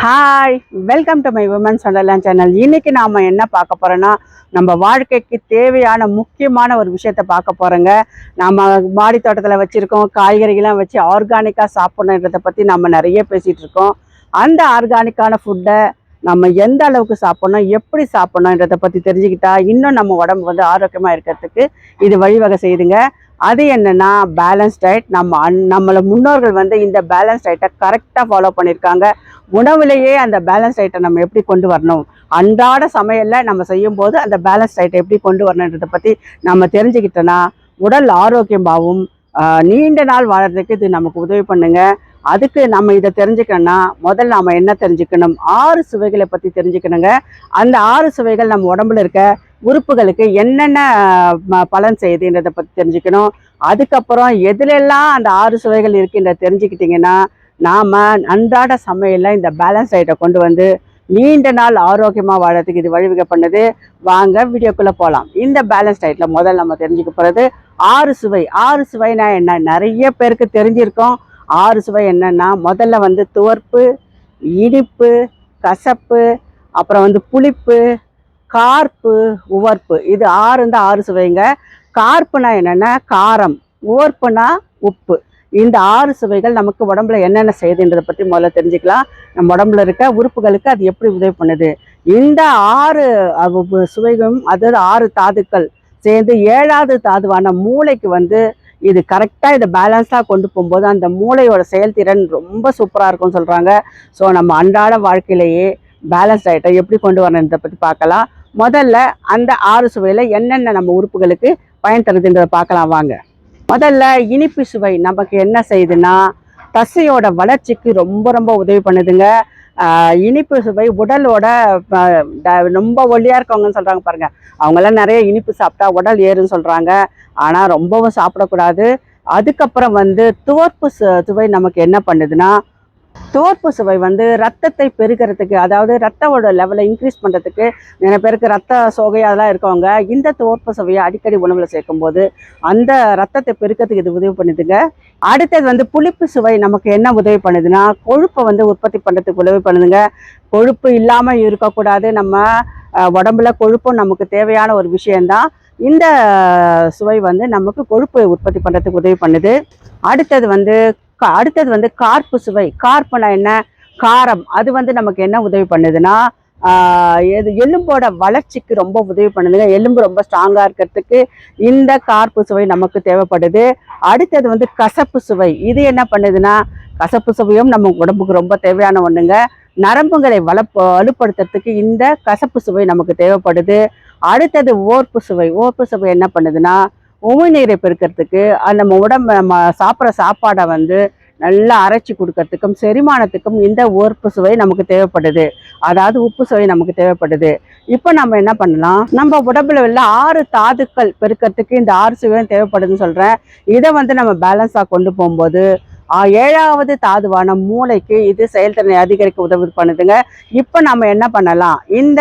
Hi welcome to my women's wonderland channel இன்னைக்கு நாம் என்ன பார்க்க போகிறோன்னா நம்ம வாழ்க்கைக்கு தேவையான முக்கியமான ஒரு விஷயத்த பார்க்க போகிறோங்க நம்ம மாடி தோட்டத்தில் வச்சுருக்கோம் காய்கறிகள்லாம் வச்சு ஆர்கானிக்காக சாப்பிட்ணுன்றதை பற்றி நம்ம நிறைய பேசிகிட்ருக்கோம் இருக்கோம். அந்த ஆர்கானிக்கான ஃபுட்டை நம்ம எந்த அளவுக்கு சாப்பிட்ணும் எப்படி சாப்பிட்ணுன்றதை பற்றி தெரிஞ்சுக்கிட்டா இன்னும் நம்ம உடம்பு வந்து ஆரோக்கியமாக இருக்கிறதுக்கு இது வழிவகை செய்யுதுங்க. அது என்னென்னா பேலன்ஸ் டயட் நம்ம அன் நம்மளை முன்னோர்கள் வந்து இந்த பேலன்ஸ் டயட்டை கரெக்டாக ஃபாலோ பண்ணியிருக்காங்க உணவுலேயே அந்த பேலன்ஸ் டயட்டை நம்ம எப்படி கொண்டு வரணும்? அன்றாட சமையலில் நம்ம செய்யும்போது அந்த பேலன்ஸ் டயட்டை எப்படி கொண்டு வரணுன்றதை பற்றி நம்ம தெரிஞ்சுக்கிட்டோன்னா உடல் ஆரோக்கியமாகவும் நீண்ட நாள் வாழறதுக்கு இது நமக்கு உதவி பண்ணுங்க. அதுக்கு நம்ம இதை தெரிஞ்சுக்கணும்னா முதல்ல நாம் என்ன தெரிஞ்சுக்கணும்? ஆறு சுவைகளை பற்றி தெரிஞ்சுக்கணுங்க. அந்த ஆறு சுவைகள் நம்ம உடம்புல இருக்க உறுப்புகளுக்கு என்னென்ன ம- பலன் செய்யுதுன்றதை பற்றி தெரிஞ்சுக்கணும். அதுக்கப்புறம் எதுலெல்லாம் அந்த ஆறு சுவைகள் இருக்குன்ற தெரிஞ்சுக்கிட்டிங்கன்னா நாம் அன்றாட சமையலில் இந்த பேலன்ஸ் ஐட்டை கொண்டு வந்து நீண்ட நாள் ஆரோக்கியமாக வாழறதுக்கு இது வழிவகை பண்ணுது. வாங்க வீடியோக்குள்ளே போகலாம் இந்த பேலன்ஸ் டயட்டில் முதல்ல நம்ம தெரிஞ்சுக்க போகிறது ஆறு சுவை. ஆறு சுவைனா என்ன? நிறைய பேருக்கு தெரிஞ்சிருக்கோம். ஆறு சுவை என்னென்னா முதல்ல வந்து துவர்ப்பு இனிப்பு கசப்பு அப்புறம் வந்து புளிப்பு கார்ப்பு உவர்ப்பு. இது ஆறு இருந்தால் ஆறு சுவைங்க. கார்ப்புனா என்னென்னா? காரம். உவர்ப்புனா உப்பு. இந்த ஆறு சுவைகள் நமக்கு உடம்புல என்னென்ன செய்யுதுன்றதை பற்றி முதல்ல தெரிஞ்சுக்கலாம். நம்ம உடம்புல இருக்க உறுப்புகளுக்கு அது எப்படி உதவி பண்ணுது? இந்த ஆறு சுவைகளும் அதாவது ஆறு தாதுக்கள் சேர்ந்து ஏழாவது தாதுவான மூளைக்கு வந்து இது கரெக்டாக இதை பேலன்ஸாக கொண்டு போகும்போது அந்த மூளையோட செயல்திறன் ரொம்ப சூப்பராக இருக்கும்னு சொல்கிறாங்க ஸோ நம்ம அன்றாட வாழ்க்கையிலேயே பேலன்ஸ் டயட்டை எப்படி கொண்டு வரணுன்றதை பற்றி பார்க்கலாம். முதல்ல அந்த ஆறு சுவையில் என்னென்ன நம்ம உறுப்புகளுக்கு பயன் தருதுன்றதை பார்க்கலாம் வாங்க. முதல்ல இனிப்பு சுவை நமக்கு என்ன செய்யுதுன்னா தசையோட வளர்ச்சிக்கு ரொம்ப ரொம்ப உதவி பண்ணுதுங்க. இனிப்பு சுவை உடலோட ரொம்ப ஒல்லியாக இருக்கவங்கன்னு சொல்கிறாங்க பாருங்கள் அவங்கெல்லாம் நிறைய இனிப்பு சாப்பிட்டா உடல் ஏறுன்னு சொல்கிறாங்க ஆனால் ரொம்பவும் சாப்பிடக்கூடாது. அதுக்கப்புறம் வந்து துவர்ப்பு சு- சுவை நமக்கு என்ன பண்ணுதுன்னா தோற்பு சுவை வந்து ரத்தத்தை பெருக்கிறதுக்கு அதாவது ரத்தோட லெவலை இன்க்ரீஸ் பண்ணுறதுக்கு நிறைய பேருக்கு ரத்த சோகை அதெல்லாம் இருக்கவங்க இந்த தோற்பு சுவையை அடிக்கடி உணவில் சேர்க்கும்போது அந்த ரத்தத்தை பெருக்கிறதுக்கு இது உதவி பண்ணுதுங்க. அடுத்தது வந்து புளிப்பு சுவை நமக்கு என்ன உதவி பண்ணுதுன்னா கொழுப்பை வந்து உற்பத்தி பண்ணுறதுக்கு உதவி பண்ணுதுங்க. கொழுப்பு இல்லாமல் இருக்கக்கூடாது. நம்ம உடம்புல கொழுப்பும் நமக்கு தேவையான ஒரு விஷயந்தான் இந்த சுவை வந்து நமக்கு கொழுப்பை உற்பத்தி பண்ணுறதுக்கு உதவி பண்ணுது. அடுத்தது வந்து அடுத்தது வந்து கார்ப்பு சுவை. கார்ப்புனா என்ன? காரம். அது வந்து நமக்கு என்ன உதவி பண்ணுதுன்னா எது எலும்போட வளர்ச்சிக்கு ரொம்ப உதவி பண்ணுதுங்க. எலும்பு ரொம்ப ஸ்ட்ராங்காக இருக்கிறதுக்கு இந்த கார்ப்பு சுவை நமக்கு தேவைப்படுது. அடுத்தது வந்து கசப்பு சுவை. இது என்ன பண்ணுதுன்னா கசப்பு சுவையும் நம்ம உடம்புக்கு ரொம்ப தேவையான ஒன்றுங்க நரம்புகளை வளப் வலுப்படுத்துறதுக்கு இந்த கசப்பு சுவை நமக்கு தேவைப்படுது. அடுத்தது ஓர்ப்பு சுவை. ஓர்ப்பு சுவை என்ன பண்ணுதுன்னா உமிழ்நீரை பெருக்கிறதுக்கு அந்த நம்ம உடம்பு நம்ம சாப்பிட்ற சாப்பாடை வந்து நல்லா அரைச்சி கொடுக்கறதுக்கும் செரிமானத்துக்கும் இந்த உறுப்பு சுவை நமக்கு தேவைப்படுது. அதாவது உப்பு சுவை நமக்கு தேவைப்படுது. இப்போ நம்ம என்ன பண்ணலாம்? நம்ம உடம்புல உள்ள ஆறு தாதுக்கள் பெருக்கிறதுக்கு இந்த ஆறு சுவையும் தேவைப்படுதுன்னு சொல்கிறேன் இதை வந்து நம்ம பேலன்ஸாக கொண்டு போகும்போது ஏழாவது தாதுவான மூளைக்கு இது செயல்திறனை அதிகரிக்க உதவி பண்ணுதுங்க. இப்போ நம்ம என்ன பண்ணலாம்? இந்த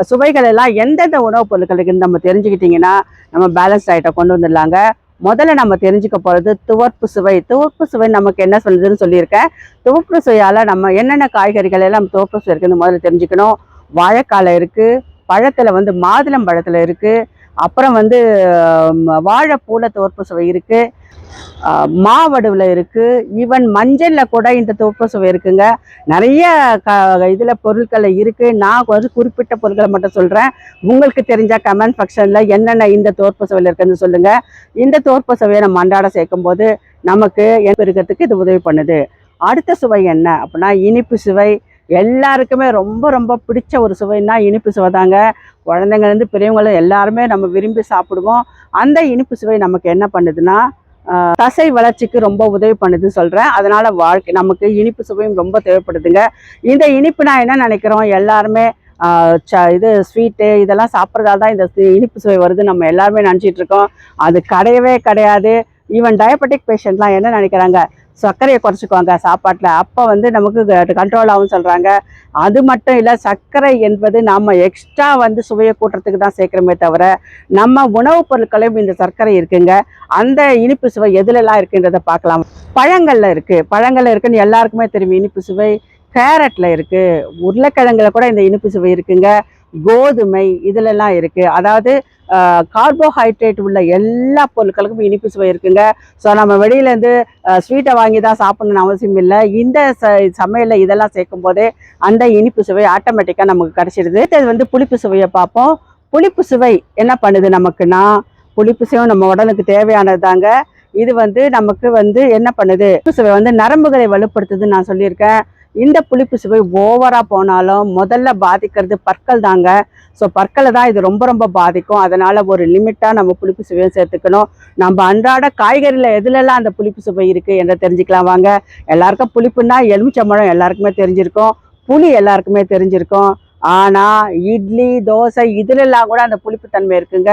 சுவைகள் எல்லாம் எந்தெந்த உணவுப் பொருட்களுக்கு நம்ம தெரிஞ்சுக்கிட்டிங்கன்னா நம்ம பேலன்ஸ் டயட்டை கொண்டு வந்துடலாங்க. முதல்ல நம்ம தெரிஞ்சுக்க போகிறது துவர்ப்பு சுவை. துவர்ப்பு சுவை நமக்கு என்ன சொல்லுதுன்னு சொல்லியிருக்கேன். துவர்ப்பு சுவையால் நம்ம என்னென்ன காய்கறிகள் எல்லாம் துவர்ப்பு சுவை இருக்குன்னு முதல்ல தெரிஞ்சுக்கணும். வாழைக்காலை இருக்குது பழத்தில் வந்து மாதுளம் பழத்தில் இருக்குது அப்புறம் வந்து வாழைப்பூல தோற்பு சுவை இருக்குது மாவடுவில் இருக்குது ஈவன் மஞ்சளில் கூட இந்த தோப்பு சுவை இருக்குங்க. நிறைய க இதில் பொருட்கள் இருக்குது நான் வந்து குறிப்பிட்ட பொருட்களை மட்டும் சொல்கிறேன் உங்களுக்கு தெரிஞ்ச கமெண்ட் ஃபங்க்ஷனில் என்னென்ன இந்த தோற்ப சுவையில் இருக்குன்னு சொல்லுங்கள் இந்த தோற்ப சுவையை நம்ம அன்றாட சேர்க்கும் போது நமக்கு பெருக்கிறதுக்கு இது உதவி பண்ணுது. அடுத்த சுவை என்ன அப்படின்னா இனிப்பு சுவை. எல்லாருக்குமே ரொம்ப ரொம்ப பிடிச்ச ஒரு சுவைன்னா இனிப்பு சுவை தாங்க. குழந்தைங்கலேருந்து பெரியவங்களும் எல்லாருமே நம்ம விரும்பி சாப்பிடுவோம். அந்த இனிப்பு சுவை நமக்கு என்ன பண்ணுதுன்னா தசை வளர்ச்சிக்கு ரொம்ப உதவி பண்ணுதுன்னு சொல்கிறேன் அதனால் வாழ்க்கை நமக்கு இனிப்பு சுவையும் ரொம்ப தேவைப்படுதுங்க. இந்த இனிப்பு நான் என்ன நினைக்கிறோம்? எல்லாருமே ச இது ஸ்வீட்டு இதெல்லாம் சாப்பிட்றதால தான் இந்த இனிப்பு சுவை வருது நம்ம எல்லாருமே நினச்சிட்டு இருக்கோம். அது கிடையவே கிடையாது. ஈவன் டயபெட்டிக் பேஷண்ட்லாம் என்ன நினைக்கிறாங்க? சர்க்கரையை குறைச்சிக்குவாங்க. சாப்பாட்டில். அப்போ வந்து நமக்கு கண்ட்ரோல் ஆகும்னு சொல்கிறாங்க அது மட்டும் இல்லை சர்க்கரை என்பது நாம் எக்ஸ்ட்ரா வந்து சுவையை கூட்டுறதுக்கு தான் சேர்க்குறோமே தவிர நம்ம உணவுப் பொருட்களையும் இந்த சர்க்கரை இருக்குங்க. அந்த இனிப்பு சுவை எதுலெல்லாம் இருக்குன்றதை பார்க்கலாம். பழங்களில் இருக்குது பழங்களில் இருக்குன்னு எல்லாருக்குமே தெரியும். இனிப்பு சுவை கேரட்ல இருக்கு உருளைக்கிழங்குல கூட இந்த இனிப்பு சுவை இருக்குங்க. கோதுமை இதுலலாம் இருக்கு. அதாவது கார்போஹைட்ரேட் உள்ள எல்லா பொருட்களுக்கும் இனிப்பு சுவை இருக்குங்க. ஸோ நம்ம வெளியிலேருந்து ஸ்வீட்டை வாங்கி தான் சாப்பிடணும்னு அவசியம் இல்லை. இந்த ச சமையலில் இதெல்லாம் சேர்க்கும் போதே அந்த இனிப்பு சுவை ஆட்டோமேட்டிக்காக நமக்கு கிடச்சிடுது இது வந்து புளிப்பு சுவையை பார்ப்போம். புளிப்பு சுவை என்ன பண்ணுது நமக்குன்னா புளிப்பு சுவை நம்ம உடலுக்கு தேவையானது தாங்க இது வந்து நமக்கு வந்து என்ன பண்ணுது? புளிப்பு சுவை வந்து நரம்புகளை வலுப்படுத்துதுன்னு நான் சொல்லியிருக்கேன். இந்த புளிப்பு சுவை ஓவராக போனாலும் முதல்ல பாதிக்கிறது பற்கள் தாங்க. ஸோ பற்களை தான் இது ரொம்ப ரொம்ப பாதிக்கும். அதனால் ஒரு லிமிட்டாக நம்ம புளிப்பு சுவையை சேர்த்துக்கணும். நம்ம அன்றாட காய்கறியில் எதுலெல்லாம் அந்த புளிப்பு சுவை இருக்குது என்று தெரிஞ்சுக்கலாம் வாங்க. எல்லாருக்கும் புளிப்புன்னா எலுமிச்சம்பழம் எல்லாருக்குமே தெரிஞ்சிருக்கும். புளி எல்லாருக்குமே தெரிஞ்சிருக்கும். ஆனால் இட்லி தோசை இதுலெல்லாம் கூட அந்த புளிப்புத்தன்மை இருக்குங்க.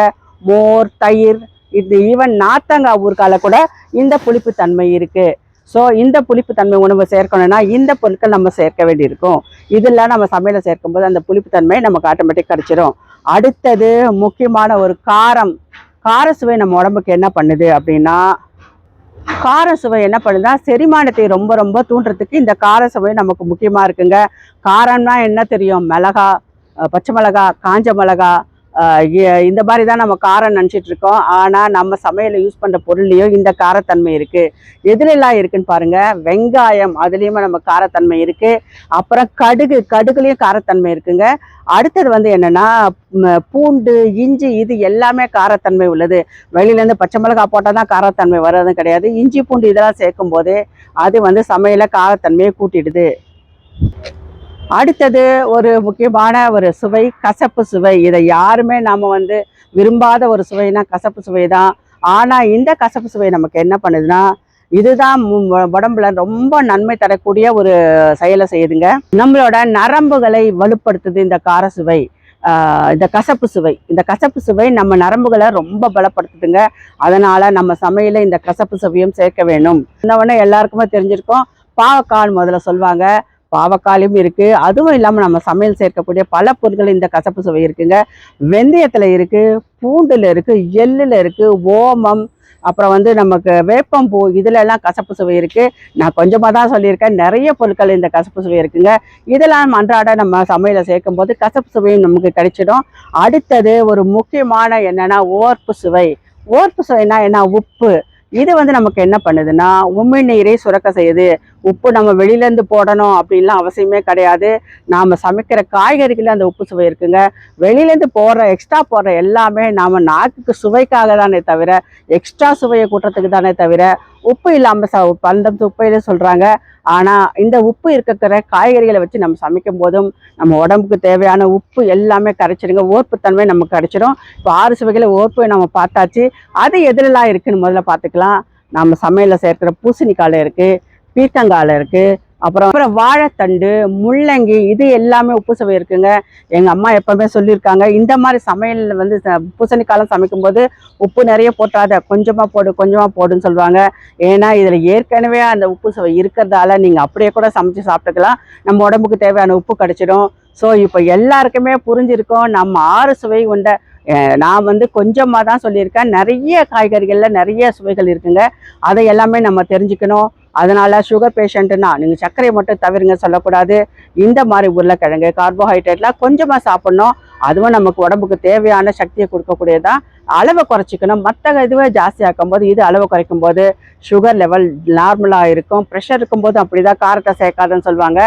மோர் தயிர் இது ஈவன் நாத்தங்காய் ஊறுகால கூட இந்த புளிப்புத்தன்மை இருக்குது ஸோ இந்த புளிப்புத்தன்மை உணவு சேர்க்கணும்னா இந்த பொருட்கள் நம்ம சேர்க்க வேண்டியிருக்கும். இதெல்லாம் நம்ம சமையலை சேர்க்கும்போது அந்த புளிப்புத்தன்மை நமக்கு ஆட்டோமேட்டிக் கிடச்சிரும். அடுத்தது முக்கியமான ஒரு காரம். கார சுவை நம்ம உடம்புக்கு என்ன பண்ணுது அப்படின்னா கார சுவை என்ன பண்ணுதுன்னா செரிமானத்தை ரொம்ப ரொம்ப தூண்டுறதுக்கு இந்த கார சுவை நமக்கு முக்கியமாக இருக்குங்க. காரம்னா என்ன தெரியும்? மிளகா பச்சை மிளகா காஞ்ச மிளகா இந்த மாதிரி தான் நம்ம காரம் நினச்சிட்டு இருக்கோம். ஆனால் நம்ம சமையலில் யூஸ் பண்ணுற பொருள்லேயும் இந்த காரத்தன்மை இருக்குது எதுலெல்லாம் இருக்குதுன்னு பாருங்கள் வெங்காயம் அதுலேயுமே நம்ம காரத்தன்மை இருக்குது அப்புறம் கடுகு கடுகுலேயும் காரத்தன்மை இருக்குங்க. அடுத்தது வந்து என்னென்னா பூண்டு இஞ்சி இது எல்லாமே காரத்தன்மை உள்ளது. வெளியிலேருந்து பச்சை மிளகாய் போட்டால் தான் காரத்தன்மை வர்றதும் கிடையாது. இஞ்சி பூண்டு இதெல்லாம் சேர்க்கும் போது அது வந்து சமையலை காரத்தன்மையை கூட்டிடுது. அடுத்தது ஒரு முக்கியமான ஒரு சுவை கசப்பு சுவை. இதை யாருமே நாம் வந்து விரும்பாத ஒரு சுவைனா கசப்பு சுவை தான். ஆனால் இந்த கசப்பு சுவை நமக்கு என்ன பண்ணுதுன்னா இதுதான் உடம்புல ரொம்ப நன்மை தரக்கூடிய ஒரு செயலை செய்யுதுங்க. நம்மளோட நரம்புகளை வலுப்படுத்துது இந்த கார சுவை. இந்த கசப்பு சுவை. இந்த கசப்பு சுவை நம்ம நரம்புகளை ரொம்ப பலப்படுத்துதுங்க. அதனால நம்ம சமையல இந்த கசப்பு சுவையும் சேர்க்க வேணும் இன்னொன்னு எல்லாருக்குமே தெரிஞ்சிருக்கோம். பாவக்கால் முதல்ல சொல்லுவாங்க பாவக்காயும் இருக்குது அதுவும் இல்லாமல் நம்ம சமையல் சேர்க்கக்கூடிய பல பொருட்கள் இந்த கசப்பு சுவை இருக்குங்க. வெந்தயத்தில் இருக்குது பூண்டில் இருக்குது எள்ளில் இருக்குது ஓமம் அப்புறம் வந்து நமக்கு வேப்பம்பூ இதிலெல்லாம் கசப்பு சுவை இருக்குது நான் கொஞ்சமாக தான் சொல்லியிருக்கேன். நிறைய பொருட்கள் இந்த கசப்பு சுவை இருக்குங்க. இதெல்லாம் அன்றாட நம்ம சமையலை சேர்க்கும் போது கசப்பு சுவையும் நமக்கு கிடைச்சிடும். அடுத்தது ஒரு முக்கியமான என்னென்னா ஓர்ப்பு சுவை. ஓர்ப்பு சுவைனா என்ன? உப்பு. இது வந்து நமக்கு என்ன பண்ணுதுன்னா உமிழ்நீரை சுரக்க செய்யுது. உப்பு நம்ம வெளியிலேருந்து போடணும் அப்படின்லாம் அவசியமே கிடையாது. நாம் சமைக்கிற காய்கறிகளில் அந்த உப்பு சுவை இருக்குங்க. வெளியிலேருந்து போடுற எக்ஸ்ட்ரா போடுற எல்லாமே நாம் நாக்குக்கு சுவைக்காக தானே தவிர எக்ஸ்ட்ரா சுவையை கூட்டுறதுக்கு தானே தவிர உப்பு இல்லாமல் ச அந்த உப்பையில சொல்கிறாங்க ஆனால் இந்த உப்பு இருக்கிற காய்கறிகளை வச்சு நம்ம சமைக்கும் போதும் நம்ம உடம்புக்கு தேவையான உப்பு எல்லாமே கரைச்சிடுங்க. ஓர்ப்புத்தன்மை நமக்கு கிடைச்சிடும் இப்போ ஆறு சுவைகளை ஓர்ப்பு நம்ம பார்த்தாச்சு. அது எதிரெல்லாம் இருக்குதுன்னு முதல்ல பார்த்துக்கலாம். நம்ம சமையலில் சேர்க்கிற பூசணிக்காயில் இருக்குது பீர்க்கங்காயில் இருக்குது அப்புறம் அப்புறம் வாழைத்தண்டு முள்ளங்கி இது எல்லாமே உப்பு சுவை இருக்குங்க. எங்கள் அம்மா எப்போவுமே சொல்லியிருக்காங்க இந்த மாதிரி சமையல் வந்து ச- பூசணிக்காலம் சமைக்கும்போது உப்பு நிறைய போட்டாத கொஞ்சமாக போடு கொஞ்சமாக போடுன்னு சொல்லுவாங்க. ஏன்னா இதில் ஏற்கனவே அந்த உப்பு சுவை இருக்கிறதால நீங்கள் அப்படியே கூட சமைச்சு சாப்பிட்டுக்கலாம். நம்ம உடம்புக்கு தேவையான உப்பு கிடச்சிடும். ஸோ இப்போ எல்லாருக்குமே புரிஞ்சிருக்கோம் நம்ம ஆறு சுவை கொண்ட நான் வந்து கொஞ்சமாக தான் சொல்லியிருக்கேன். நிறைய காய்கறிகளில் நிறைய சுவைகள் இருக்குங்க. அதை எல்லாமே நம்ம தெரிஞ்சுக்கணும். அதனால் சுகர் பேஷண்ட்டுனா நீங்கள் சர்க்கரையை மட்டும் தவிருங்க சொல்லக்கூடாது. இந்த மாதிரி உருளைக்கிழங்கு கார்போஹைட்ரேட்லாம் கொஞ்சமாக சாப்பிட்ணும். அதுவும் நமக்கு உடம்புக்கு தேவையான சக்தியை கொடுக்கக்கூடியதான் அளவை குறைச்சிக்கணும். மற்ற இதுவே ஜாஸ்தியாக்கும் போது இது அளவை குறைக்கும் போது சுகர் லெவல் நார்மலாக இருக்கும். ப்ரெஷர் இருக்கும்போது அப்படிதான் காரத்தை சேர்க்காதுன்னு சொல்லுவாங்க.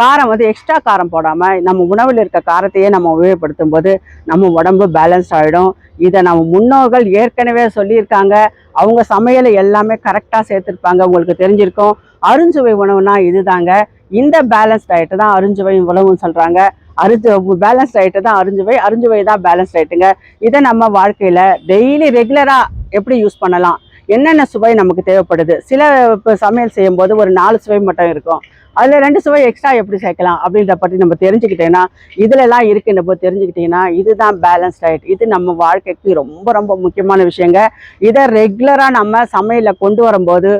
காரம் வந்து எக்ஸ்ட்ரா காரம் போடாமல் நம்ம உணவில் இருக்க காரத்தையே நம்ம உபயோகப்படுத்தும் போது நம்ம உடம்பு பேலன்ஸ் ஆகிடும் இதை நம்ம முன்னோர்கள் ஏற்கனவே சொல்லியிருக்காங்க. அவங்க சமையலை எல்லாமே கரெக்டாக சேர்த்துருப்பாங்க. உங்களுக்கு தெரிஞ்சிருக்கும். அருஞ்சுவை உணவுனா இதுதாங்க. இந்த பேலன்ஸ் டயட்டு தான் அருஞ்சுவை உணவுன்னு சொல்கிறாங்க அரிஞ்சு பேலன்ஸ் டயட்டு தான் அருஞ்சுவை அருஞ்சுவை தான் பேலன்ஸ் டயட்டுங்க இதை நம்ம வாழ்க்கையில் டெய்லி ரெகுலராக எப்படி யூஸ் பண்ணலாம்? என்னென்ன சுவை நமக்கு தேவைப்படுது? சில இப்போ சமையல் செய்யும்போது ஒரு நாலு சுவை மட்டும் இருக்கும். அதில் ரெண்டு சுவை எக்ஸ்ட்ரா எப்படி சேர்க்கலாம் அப்படின்றத பற்றி நம்ம தெரிஞ்சுக்கிட்டேன்னா இதுலலாம் இருக்குன்ற போது தெரிஞ்சுக்கிட்டிங்கன்னா இதுதான் பேலன்ஸ் டயட் இது நம்ம வாழ்க்கைக்கு ரொம்ப ரொம்ப முக்கியமான விஷயங்க. இதை ரெகுலராக நம்ம சமையலில் கொண்டு வரும்போது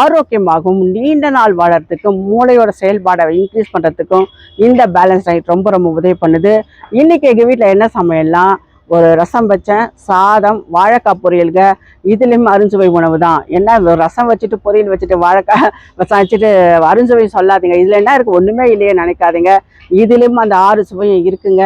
ஆரோக்கியமாகவும் நீண்ட நாள் வாழறதுக்கும் மூளையோட செயல்பாடை இன்க்ரீஸ் பண்ணுறதுக்கும் இந்த பேலன்ஸ் டயட் ரொம்ப ரொம்ப உதவி பண்ணுது. இன்றைக்கி எங்கள் வீட்டில் என்ன சமையல்லாம் ஒரு ரசம் வச்சேன் சாதம் வாழைக்காய் பொரியலுங்க இதுலேயும் அருஞ்சுவை உணவு தான். என்ன ரசம் வச்சுட்டு பொரியல் வச்சுட்டு வாழைக்காய் ரசம் வச்சுட்டு அருஞ்சுவை சொல்லாதீங்க. இதில் என்ன இருக்குது ஒன்றுமே இல்லையே நினைக்காதீங்க. இதுலேயும் அந்த ஆறு சுவையும் இருக்குங்க.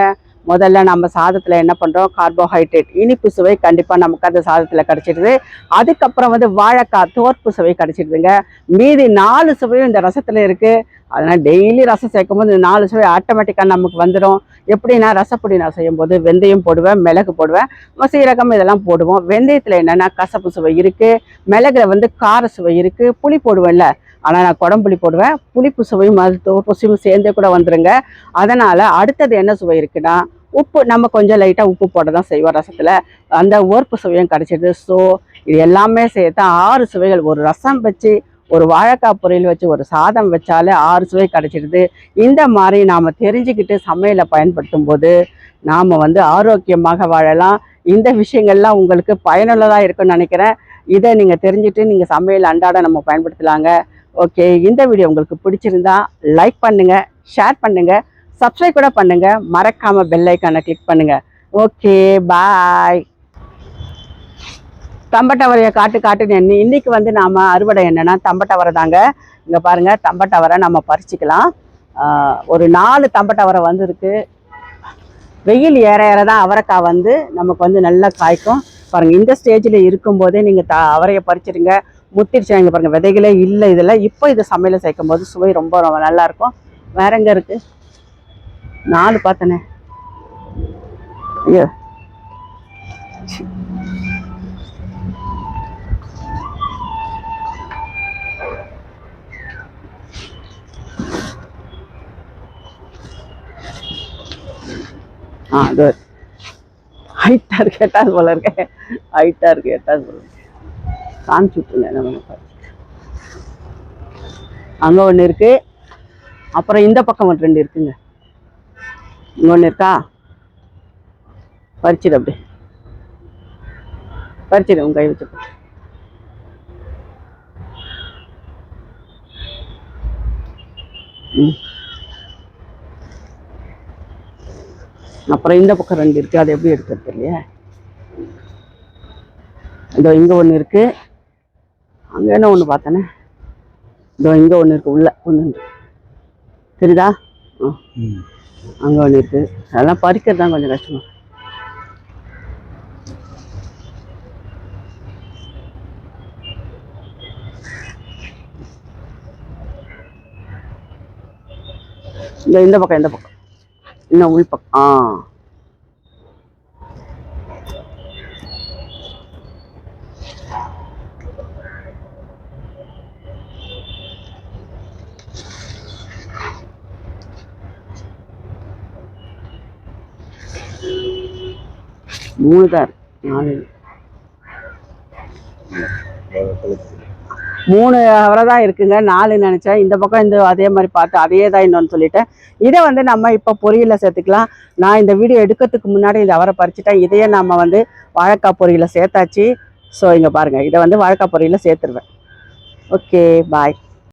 முதல்ல நம்ம சாதத்தில் என்ன பண்ணுறோம் கார்போஹைட்ரேட் இனிப்பு சுவை கண்டிப்பாக நமக்கு அந்த சாதத்தில் கிடச்சிடுது. அதுக்கப்புறம் வந்து வாழைக்காய் தோற்பு சுவை கிடச்சிடுதுங்க. மீதி நாலு சுவையும் இந்த ரசத்தில் இருக்குது அதனால் டெய்லி ரசம் சேர்க்கும் போது இந்த நாலு சுவை ஆட்டோமேட்டிக்காக நமக்கு வந்துடும் எப்படின்னா ரசப்பொடி நான் செய்யும்போது வெந்தயம் போடுவேன் மிளகு போடுவேன். சீரகம் இதெல்லாம் போடுவோம். வெந்தயத்தில் என்னென்னா கசப்பு சுவை இருக்குது மிளகுல வந்து கார சுவை இருக்குது புளி போடுவேன்ல. ஆனால் நான் குடம்புளி போடுவேன். புளிப்பு சுவையும் அது தோப்பு சுவையும் சேர்ந்தே கூட வந்துருங்க. அதனால் அடுத்தது என்ன சுவை இருக்குன்னா உப்பு நம்ம கொஞ்சம் லைட்டாக உப்பு போட தான் செய்வோம் ரசத்தில். அந்த ஓர்ப்பு சுவையும் கிடச்சிடுது. ஸோ இது எல்லாமே சேர்த்து ஆறு சுவைகள். ஒரு ரசம் வச்சு ஒரு வாழைக்காய் பொரியல் வச்சு ஒரு சாதம் வச்சாலே ஆறு சுவை கிடச்சிடுது. இந்த மாதிரி நாம் தெரிஞ்சுக்கிட்டு சமையலை பயன்படுத்தும் போது நாம் வந்து ஆரோக்கியமாக வாழலாம். இந்த விஷயங்கள்லாம் உங்களுக்கு பயனுள்ளதாக இருக்கும்னு நினைக்கிறேன். இதை நீங்கள் தெரிஞ்சுட்டு நீங்கள் சமையல் அன்றாட நம்ம பயன்படுத்தலாங்க. ஓகே இந்த வீடியோ உங்களுக்கு பிடிச்சிருந்தா லைக் பண்ணுங்கள் ஷேர் பண்ணுங்கள் சப்ஸ்கிரைப் கூட பண்ணுங்கள் மறக்காமல் பெல் ஐக்கானை கிளிக் பண்ணுங்கள் ஓகே பாய் தம்பட்டவரையை காட்டு காட்டுன்னு எண்ணி இன்னைக்கு வந்து நாம் அறுவடை என்னன்னா தம்பட்டவரை தாங்க. இங்கே பாருங்கள் தம்பட்டவரை நம்ம பறிச்சிக்கலாம். ஒரு நாலு தம்பட்டவரை வந்துருக்கு. வெயில் ஏற ஏற தான் அவரைக்காய் வந்து நமக்கு வந்து நல்லா காய்க்கும். பாருங்கள் இந்த ஸ்டேஜில் இருக்கும்போதே நீங்கள் த அவரையை பறிச்சிடுங்க முத்திருச்சு இங்கே பாருங்கள் விதைகளே இல்லை இதில் இப்போ இது சமையல் சேர்க்கும் போது சுவை ரொம்ப ரொம்ப நல்லாயிருக்கும் வேற எங்கே இருக்குது நாலு பார்த்தனே. ஐயோ. ஆ அது ஹைட்டாக இருக்கு எட்டாவது போல இருக்கேன் ஹைட்டாக இருக்கு எட்டாவது போல இருக்கு. காமிச்சு விட்டுருங்க நம்ம அங்கே ஒன்று இருக்குது அப்புறம் இந்த பக்கம் ஒரு ரெண்டு இருக்குங்க. இங்கே ஒன்று இருக்கா? பறிச்சிடு அப்படி பறிச்சிடு உங்க கை வச்சு. அப்புறம் இந்த பக்கம் ரெண்டு இருக்கு. அது எப்படி எடுக்கிறது இல்லையா இதோ இங்க ஒன்று இருக்கு. அங்க என்ன ஒன்று பார்த்தேனே? இதோ இங்க ஒன்று இருக்கு. உள்ள ஒன்று தெரியுதா? ஆ. அங்கே ஒன்று இருக்கு அதெல்லாம் பறிக்கிறது தான் கொஞ்சம் கஷ்டமா. இந்த இந்த பக்கம் இந்த பக்கம். இன்னும் உள் பக்கம். ஆ. மூணு தான் நாலு. மூணு அவரை தான் இருக்குங்க. நாலு நினச்சேன். இந்த பக்கம் இந்த அதே மாதிரி பார்த்து அதே தான் இன்னொன்று சொல்லிட்டேன். இதை வந்து நம்ம இப்போ பொரியலில் சேர்த்துக்கலாம். நான் இந்த வீடியோ எடுக்கிறதுக்கு முன்னாடி இந்த அவரை பறிச்சுட்டேன். இதையே நம்ம வந்து வாழைக்காய் பொரியலில் சேர்த்தாச்சு. ஸோ இங்கே பாருங்கள் இதை வந்து வாழைக்காய் பொரியலில் சேர்த்துருவேன். Okay bye